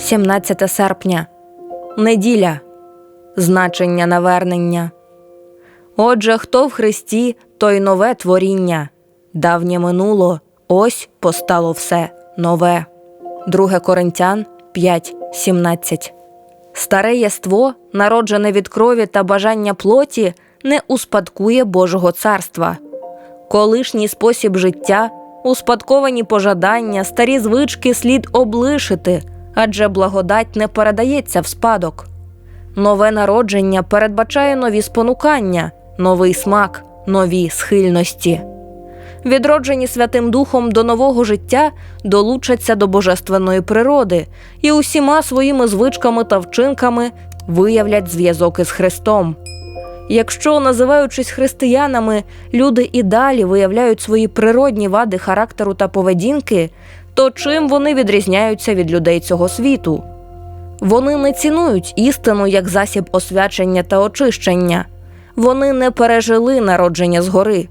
17 серпня. Неділя. Значення навернення. Отже, хто в Христі, той нове творіння. Давнє минуло, ось постало все нове. 2 Коринтян 5.17 Старе єство, народжене від крові та бажання плоті, не успадкує Божого царства. Колишній спосіб життя, успадковані пожадання, старі звички слід облишити, адже благодать не передається в спадок. Нове народження передбачає нові спонукання, новий смак, нові схильності. Відроджені Святим Духом до нового життя долучаться до божественної природи і усіма своїми звичками та вчинками виявлять зв'язок із Христом. Якщо, називаючись християнами, люди і далі виявляють свої природні вади характеру та поведінки, то чим вони відрізняються від людей цього світу? Вони не цінують істину як засіб освячення та очищення, вони не пережили народження згори.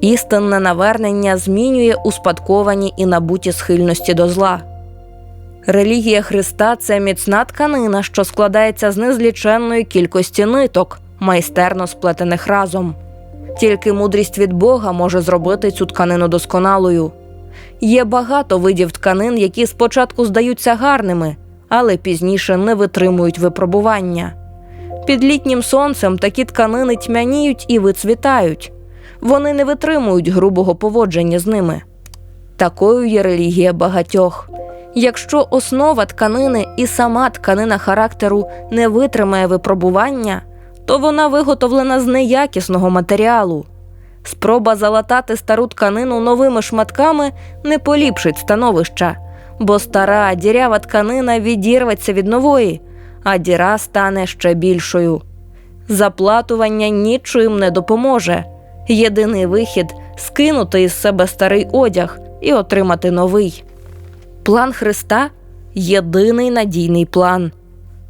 Істинне навернення змінює успадковані і набуті схильності до зла. Релігія Христа це міцна тканина, що складається з незліченної кількості ниток, майстерно сплетених разом. Тільки мудрість від Бога може зробити цю тканину досконалою. Є багато видів тканин, які спочатку здаються гарними, але пізніше не витримують випробування. Під літнім сонцем такі тканини тьмяніють і вицвітають. Вони не витримують грубого поводження з ними. Такою є релігія багатьох. Якщо основа тканини і сама тканина характеру не витримає випробування, то вона виготовлена з неякісного матеріалу. Спроба залатати стару тканину новими шматками не поліпшить становища, бо стара дірява тканина відірветься від нової, а діра стане ще більшою. Заплатування нічим не допоможе. Єдиний вихід скинути із себе старий одяг і отримати новий. План Христа єдиний надійний план.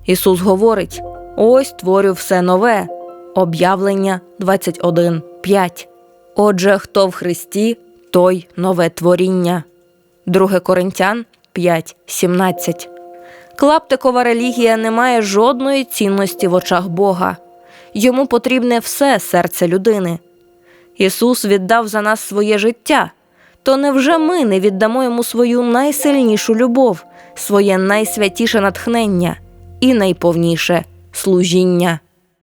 Ісус говорить: ось творю все нове. Об'явлення 21.5. Отже, хто в Христі, той нове творіння. 2 Коринтян 5.17. Клаптикова релігія не має жодної цінності в очах Бога. Йому потрібне все серце людини. Ісус віддав за нас своє життя. То невже ми не віддамо йому свою найсильнішу любов, своє найсвятіше натхнення і найповніше служіння?